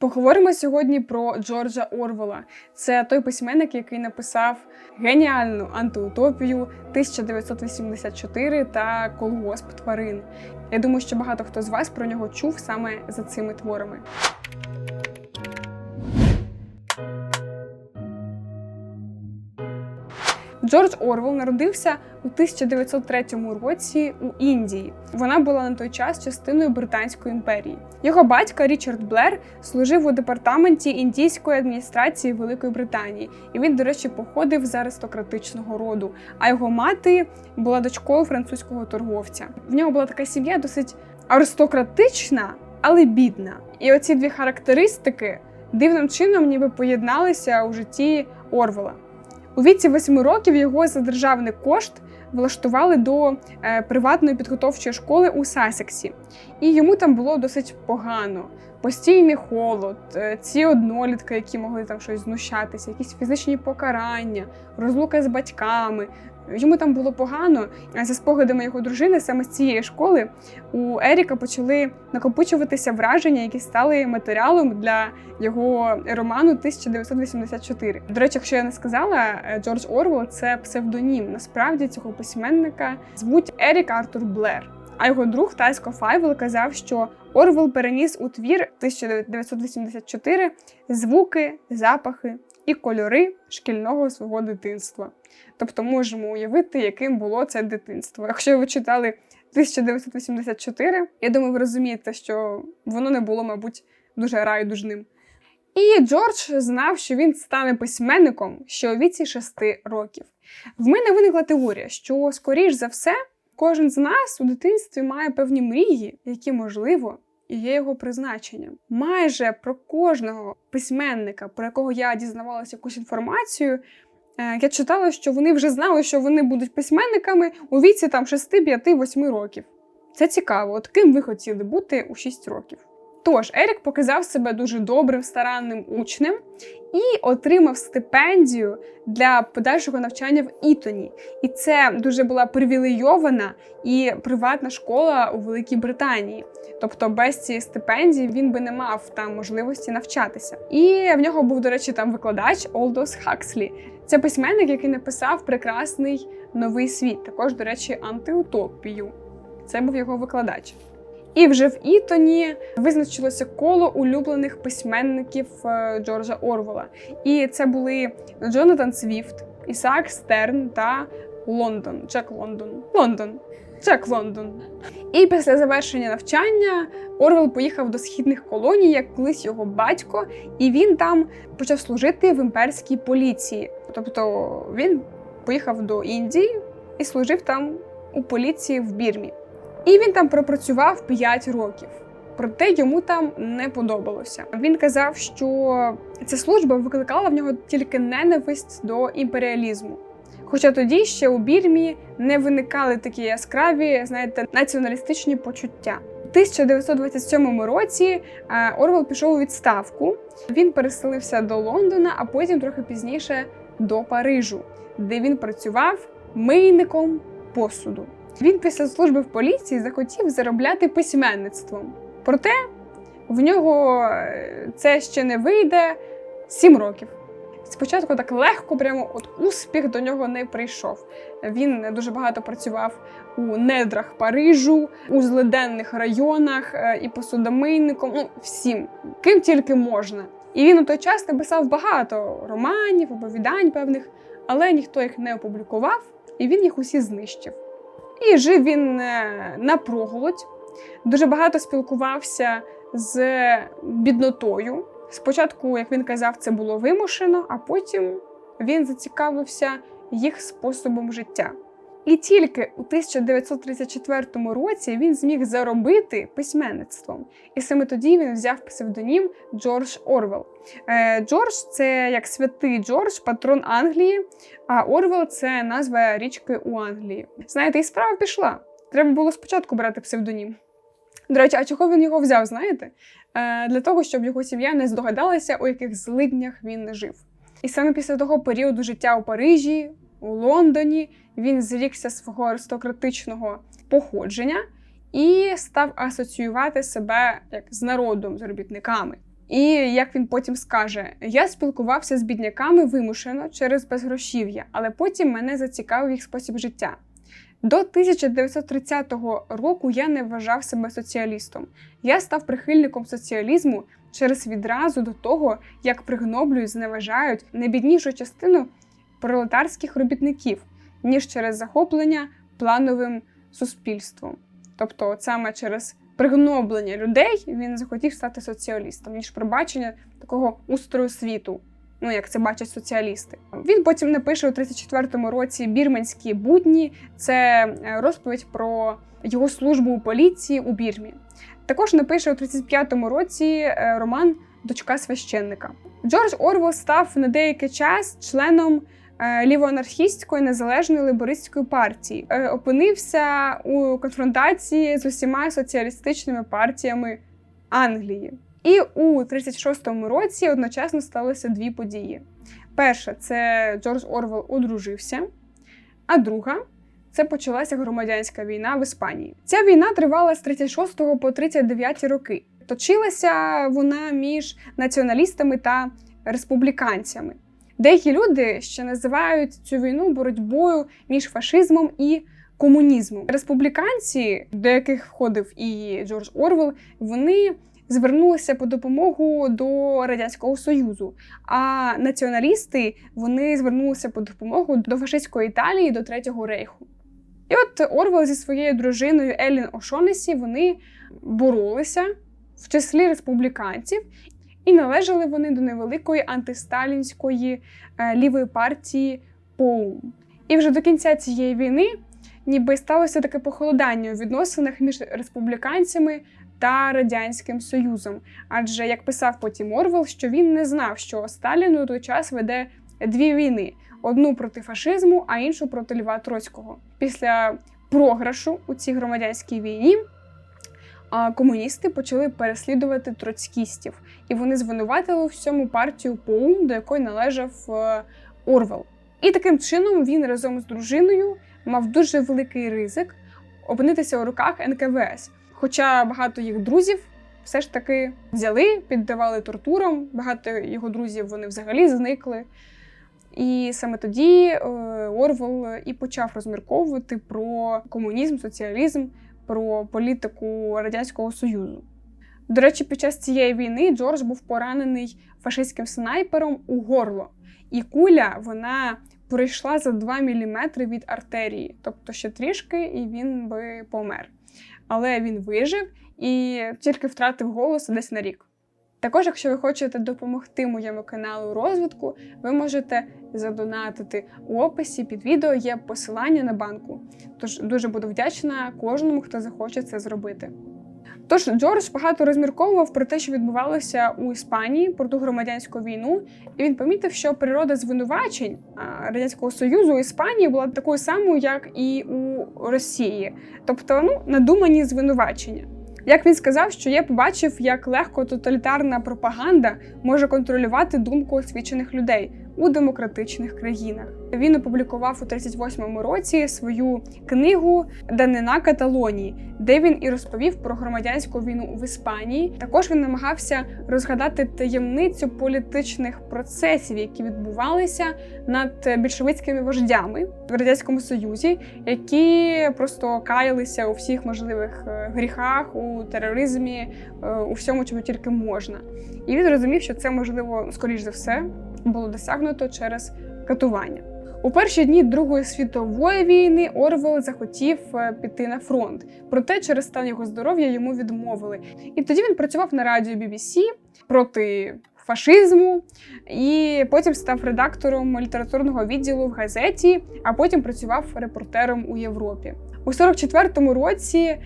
Поговоримо сьогодні про Джорджа Орвела. Це той письменник, який написав геніальну антиутопію 1984 та Колгосп тварин. Я думаю, що багато хто з вас про нього чув саме за цими творами. Джордж Орвел народився у 1903 році у Індії. Вона була на той час частиною Британської імперії. Його батько Річард Блер служив у департаменті індійської адміністрації Великої Британії, і він, до речі, походив з аристократичного роду. А його мати була дочкою французького торговця. В нього була така сім'я досить аристократична, але бідна. І оці дві характеристики дивним чином ніби поєдналися у житті Орвела. У віці восьми років його за державний кошт влаштували до е, приватної підготовчої школи у Сасексі, і йому там було досить погано. Постійний холод, е, ці однолітки, які могли там щось знущатися, якісь фізичні покарання, розлука з батьками. Йому там було погано. За спогадами його дружини, саме з цієї школи у Еріка почали накопичуватися враження, які стали матеріалом для його роману 1984. До речі, якщо я не сказала, е, Джордж Орвел це псевдонім. Насправді цього письменника звуть Ерік Артур Блер. А його друг Тайско Файвел казав, що Орвел переніс у твір 1984 звуки, запахи і кольори шкільного свого дитинства. Тобто можемо уявити, яким було це дитинство. Якщо ви читали 1984, я думаю, ви розумієте, що воно не було, мабуть, дуже райдужним. І Джордж знав, що він стане письменником ще у віці 6 років. В мене виникла теорія, що, скоріш за все, кожен з нас у дитинстві має певні мрії, які, можливо, і є його призначенням. Майже про кожного письменника, про якого я дізнавалася якусь інформацію, е, я читала, що вони вже знали, що вони будуть письменниками у віці там 6, 5, 8 років. Це цікаво, от ким ви хотіли бути у 6 років. Тож, Ерік показав себе дуже добрим, старанним учнем і отримав стипендію для подальшого навчання в Ітоні. І це дуже була привілейована і приватна школа у Великій Британії. Тобто без цієї стипендії він би не мав там можливості навчатися. І в нього був, до речі, там викладач Олдос Хакслі. Це письменник, який написав прекрасний новий світ. Також, до речі, антиутопію. Це був його викладач. І вже в Ітоні визначилося коло улюблених письменників е, Джорджа Орвела. І це були Джонатан Свіфт, Ісаак Стерн та Лондон. Джек Лондон. Лондон. Джек Лондон. І після завершення навчання Орвел поїхав до східних колоній, як колись його батько, і він там почав служити в імперській поліції. Тобто він поїхав до Індії і служив там у поліції в Бірмі. І він там пропрацював 5 років. Проте йому там не подобалося. Він казав, що ця служба викликала в нього тільки ненависть до імперіалізму. Хоча тоді ще у Бірмі не виникали такі яскраві, знаєте, націоналістичні почуття. У 1927 році е, Орвел пішов у відставку. Він переселився до Лондона, а потім трохи пізніше до Парижу, де він працював мийником посуду. Він після служби в поліції захотів заробляти письменництвом. Проте в нього е, це ще не вийде 7 років. Спочатку так легко, прямо от успіх до нього не прийшов. Він дуже багато працював у недрах Парижу, у злиденних районах е, і посудомийником, ну всім, ким тільки можна. І він у той час написав багато романів, оповідань певних, але ніхто їх не опублікував, і він їх усі знищив. І жив він е, на проголодь, дуже багато спілкувався з біднотою. Спочатку, як він казав, це було вимушено, а потім він зацікавився їх способом життя. І тільки у 1934 році він зміг заробити письменництвом. І саме тоді він взяв псевдонім Джордж Орвел. Е, Джордж це як святий Джордж, патрон Англії, а Орвел це назва річки у Англії. Знаєте, і справа пішла. Треба було спочатку брати псевдонім. До речі, а чого він його взяв, знаєте? Е, Для того, щоб його сім'я не здогадалася, у яких злиднях він жив. І саме після того періоду життя у Парижі, у Лондоні, він зрікся свого аристократичного походження і став асоціювати себе як з народом, з робітниками. І як він потім скаже: я спілкувався з бідняками вимушено через безгрошів'я, але потім мене зацікавив їх спосіб життя. До 1930 року я не вважав себе соціалістом. Я став прихильником соціалізму через відразу до того, як пригноблюють, зневажають найбіднішу частину пролетарських робітників, ніж через захоплення плановим суспільством. Тобто, саме через пригноблення людей він захотів стати соціалістом, ніж пробачення такого устрою світу. Ну, як це бачать соціалісти. Він потім напише у 34-му році Бірменські будні. Це е, розповідь про його службу у поліції у Бірмі. Також напише у 35-му році е, роман Дочка священника. Джордж Орвел став на деякий час членом лівоанархістської незалежної лейбористської партії. Е, Опинився у конфронтації з усіма соціалістичними партіями Англії. І у 36-му році одночасно сталося дві події. Перша це Джордж Орвел одружився, а друга це почалася громадянська війна в Іспанії. Ця війна тривала з 36 по 39 роки. Точилася вона між націоналістами та республіканцями. Деякі люди ще називають цю війну боротьбою між фашизмом і комунізмом. Республіканці, до яких входив і Джордж Орвел, вони звернулися по допомогу до радянського союзу. А націоналісти вони звернулися по допомогу до фашистської Італії до Третього рейху. І от Орвел зі своєю дружиною Елін Ошонесі вони боролися в числі республіканців, і належали вони до невеликої антисталінської е, лівої партії Поум. І вже до кінця цієї війни ніби сталося таке похолодання у відносинах між республіканцями та радянським союзом. Адже як писав потім Орвел, що він не знав, що Сталін у той час веде дві війни: одну проти фашизму, а іншу проти Льва Троцького. Після програшу у цій громадянській війні. А комуністи почали переслідувати троцькістів, і вони звинуватили у всьому партію ПОУМ, до якої належав е, Орвел. І таким чином він разом з дружиною мав дуже великий ризик опинитися у руках НКВС. Хоча багато їх друзів все ж таки взяли, піддавали тортурам. Багато його друзів вони взагалі зникли. І саме тоді е, Орвел і почав розмірковувати про комунізм, соціалізм, про політику Радянського Союзу. До речі, під час цієї війни Джордж був поранений фашистським снайпером у горло, і куля вона пройшла за 2 мм від артерії, тобто ще трішки, і він би помер. Але він вижив і тільки втратив голос десь на рік. Також, якщо ви хочете допомогти моєму каналу розвитку, ви можете задонатити у описі під відео є посилання на банку. Тож дуже буду вдячна кожному, хто захоче це зробити. Тож Джордж багато розмірковував про те, що відбувалося у Іспанії про ту громадянську війну, і він помітив, що природа звинувачень радянського союзу у Іспанії була такою самою, як і у Росії, тобто ну надумані звинувачення. Як він сказав, що я побачив, як легко тоталітарна пропаганда може контролювати думку освічених людей у демократичних країнах. Він опублікував у 38-му році свою книгу Данина Каталонії, де він і розповів про громадянську війну в Іспанії. Також він намагався розгадати таємницю політичних процесів, які відбувалися над більшовицькими вождями в радянському союзі, які просто каялися у всіх можливих е, гріхах, у тероризмі, е, у всьому, чому тільки можна. І він розумів, що це можливо скоріш за все було досягнуто через катування. У перші дні Другої світової війни Орвел захотів е, піти на фронт, проте через стан його здоров'я йому відмовили. І тоді він працював на радіо BBC проти фашизму, і потім став редактором літературного відділу в газеті, а потім працював репортером у Європі. У 44-му році е,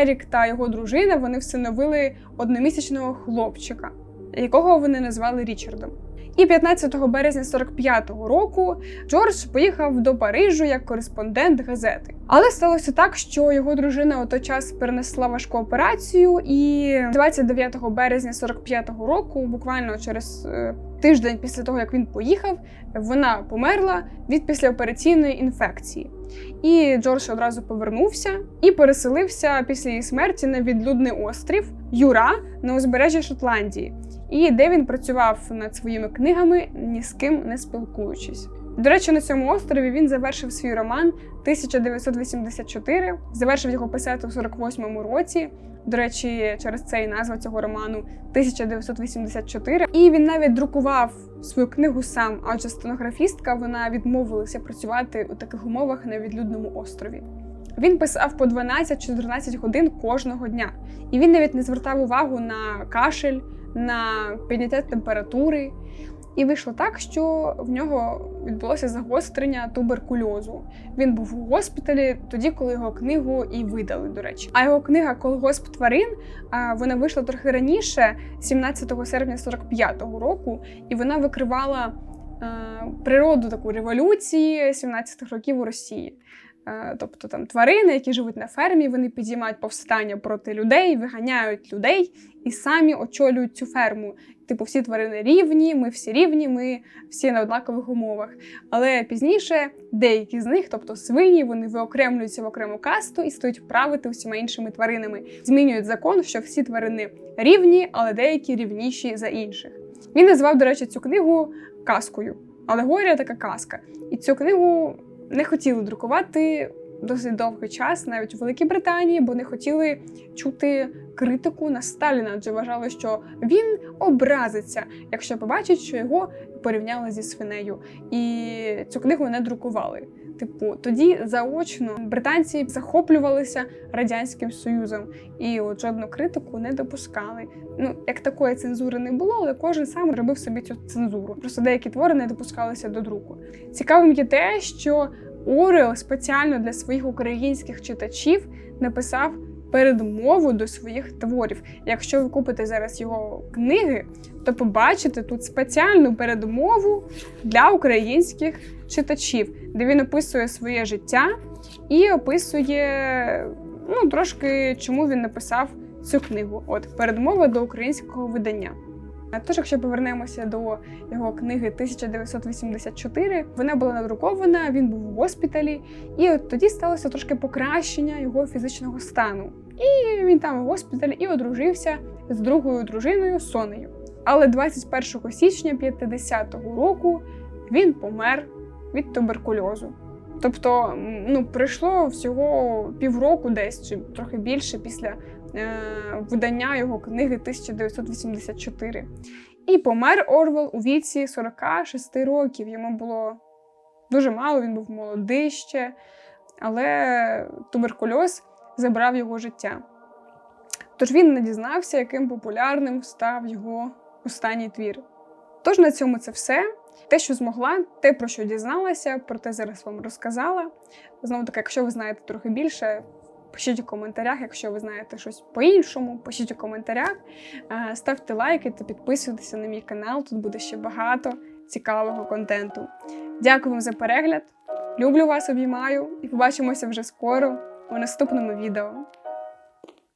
Ерік та його дружина вони всиновили одномісячного хлопчика, якого вони назвали Річардом. І 15 березня 45-го року Джордж поїхав до Парижу як кореспондент газети. Але сталося так, що його дружина у той час перенесла важку операцію, і 29 березня 45-го року, буквально через е, тиждень після того, як він поїхав, вона померла від післяопераційної інфекції. І Джордж одразу повернувся і переселився після її смерті на відлюдний острів Юра на узбережжі Шотландії. І де він працював над своїми книгами, ні з ким не спілкуючись. До речі, на цьому острові він завершив свій роман 1984, завершив його писати у 48-му році. До речі, через це і назва цього роману 1984. І він навіть друкував свою книгу сам, адже стенографістка вона відмовилася працювати у таких умовах на відлюдному острові. Він писав по 12-14 годин кожного дня, і він навіть не звертав увагу на кашель, на підняття температури. І вийшло так, що в нього відбулося загострення туберкульозу. Він був у госпіталі тоді, коли його книгу і видали, до речі. А його книга Колгосп тварин вона вийшла трохи раніше, 17 серпня 45-го року, і вона викривала природу таку революції 17-х років у Росії. Е, Тобто там тварини, які живуть на фермі, вони підіймають повстання проти людей, виганяють людей і самі очолюють цю ферму. Типу, всі тварини рівні, ми всі рівні, ми всі на однакових умовах. Але пізніше деякі з них, тобто свині, вони виокремлюються в окрему касту і стають правити усіма іншими тваринами. Змінюють закон, що всі тварини рівні, але деякі рівніші за інших. Він назвав, до речі, цю книгу казкою. Алегорія така казка. І цю книгу не хотіли друкувати досить довгий час, навіть у Великій Британії, бо не хотіли чути критику на Сталіна, адже вважали, що він образиться, якщо побачить, що його порівняли зі свинею. І цю книгу не друкували. Типу, тоді заочно британці захоплювалися радянським союзом і от жодну критику не допускали. Ну як такої цензури не було, але кожен сам робив собі цю цензуру. Просто деякі твори не допускалися до друку. Цікавим є те, що Орел спеціально для своїх українських читачів написав передмову до своїх творів. Якщо ви купите зараз його книги, то побачите тут спеціальну передмову для українських читачів, де він описує своє життя і описує ну, трошки, чому він написав цю книгу. От передмова до українського видання. Тож, якщо повернемося до його книги 1984, вона була надрукована, він був у госпіталі, і от тоді сталося трошки покращення його фізичного стану. І він там у госпіталі і одружився з другою дружиною Сонею. Але 21 січня 50-го року він помер від туберкульозу. Тобто, ну, пройшло всього півроку десь чи трохи більше після е, видання його книги 1984. І помер Орвел у віці 46 років. Йому було дуже мало, він був молодий ще, але туберкульоз забрав його життя. Тож він не дізнався, яким популярним став його останній твір. Тож на цьому це все. Те, що змогла, те, про що дізналася, про те зараз вам розказала. Знову таки, якщо ви знаєте трохи більше, пишіть у коментарях. Якщо ви знаєте щось по-іншому, пишіть у коментарях. Ставте лайки та підписуйтеся на мій канал. Тут буде ще багато цікавого контенту. Дякую вам за перегляд. Люблю вас, обіймаю і побачимося вже скоро у наступному відео.